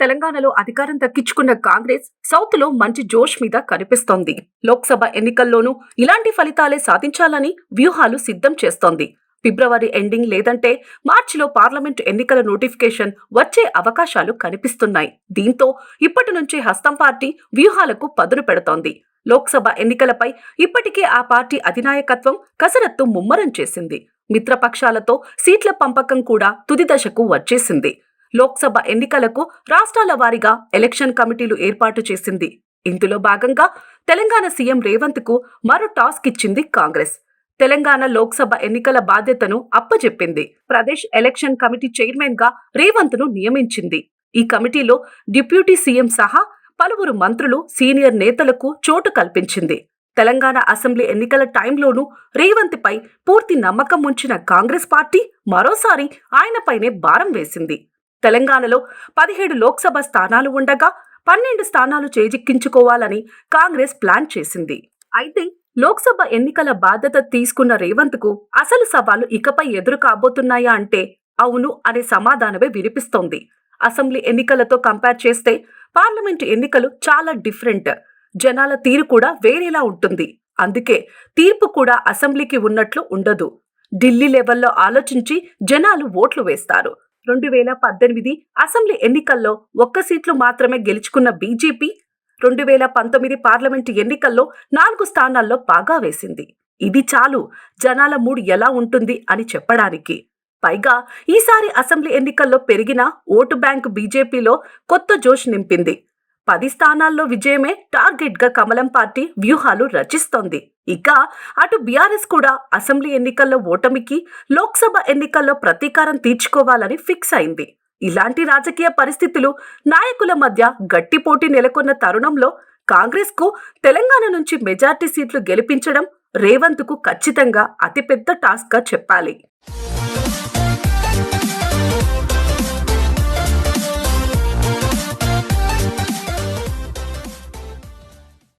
తెలంగాణలో అధికారం దక్కించుకున్న కాంగ్రెస్ సౌత్లో మంచి జోష్ మీద కనిపిస్తోంది. లోక్సభ ఎన్నికల్లోనూ ఇలాంటి ఫలితాలే సాధించాలని వ్యూహాలు సిద్ధం చేస్తోంది. ఫిబ్రవరి ఎండింగ్ లేదంటే మార్చిలో పార్లమెంటు ఎన్నికల నోటిఫికేషన్ వచ్చే అవకాశాలు కనిపిస్తున్నాయి. దీంతో ఇప్పటి నుంచే హస్తం పార్టీ వ్యూహాలకు పదును పెడుతోంది. లోక్సభ ఎన్నికలపై ఇప్పటికే ఆ పార్టీ అధినాయకత్వం కసరత్తు ముమ్మరం చేసింది. మిత్రపక్షాలతో సీట్ల పంపకం కూడా తుది దశకు వచ్చేసింది. లోక్సభ ఎన్నికలకు రాష్ట్రాల వారీగా ఎలక్షన్ కమిటీలు ఏర్పాటు చేసింది. ఇందులో భాగంగా తెలంగాణ సీఎం రేవంత్కు మరో టాస్క్ ఇచ్చింది కాంగ్రెస్. తెలంగాణ లోక్సభ ఎన్నికల బాధ్యతను అప్పజెప్పింది. ప్రదేశ్ ఎలక్షన్ కమిటీ చైర్మన్గా రేవంత్ను నియమించింది. ఈ కమిటీలో డిప్యూటీ సీఎం సహా పలువురు మంత్రులు సీనియర్ నేతలకు చోటు కల్పించింది. తెలంగాణ అసెంబ్లీ ఎన్నికల టైంలోనూ రేవంత్ పై పూర్తి నమ్మకం ఉంచిన కాంగ్రెస్ పార్టీ మరోసారి ఆయనపైనే భారం వేసింది. తెలంగాణలో పదిహేడు లోక్సభ స్థానాలు ఉండగా పన్నెండు స్థానాలు చేజిక్కించుకోవాలని కాంగ్రెస్ ప్లాన్ చేసింది. అయితే లోక్సభ ఎన్నికల బాధ్యత తీసుకున్న రేవంత్కు అసలు సవాలు ఇకపై ఎదురు కాబోతున్నాయా అంటే అవును అనే సమాధానమే వినిపిస్తోంది. అసెంబ్లీ ఎన్నికలతో కంపేర్ చేస్తే పార్లమెంటు ఎన్నికలు చాలా డిఫరెంట్. జనాల తీరు కూడా వేరేలా ఉంటుంది. అందుకే తీర్పు కూడా అసెంబ్లీకి ఉన్నట్లు ఉండదు. ఢిల్లీ లెవెల్లో ఆలోచించి జనాలు ఓట్లు వేస్తారు. రెండు వేల పద్దెనిమిది అసెంబ్లీ ఎన్నికల్లో ఒక్క సీట్లు మాత్రమే గెలుచుకున్న బీజేపీ రెండు వేల పంతొమ్మిది పార్లమెంటు ఎన్నికల్లో నాలుగు స్థానాల్లో బాగా వేసింది. ఇది చాలు. జనాల మూడు ఎలా ఉంటుంది అని చెప్పడానికి. పైగా ఈసారి అసెంబ్లీ ఎన్నికల్లో పెరిగిన ఓటు బ్యాంక్ బీజేపీలో కొత్త జోష్ నింపింది. పది స్థానాల్లో విజయమే టార్గెట్గా కమలం పార్టీ వ్యూహాలు రచిస్తోంది. ఇక అటు బీఆర్ఎస్ కూడా అసెంబ్లీ ఎన్నికల్లో ఓటమికి లోక్సభ ఎన్నికల్లో ప్రతీకారం తీర్చుకోవాలని ఫిక్స్ అయింది. ఇలాంటి రాజకీయ పరిస్థితులు నాయకుల మధ్య గట్టి పోటీ నెలకొన్న తరుణంలో కాంగ్రెస్కు తెలంగాణ నుంచి మెజార్టీ సీట్లు గెలిపించడం రేవంత్కు ఖచ్చితంగా అతిపెద్ద టాస్క్గా చెప్పాలి.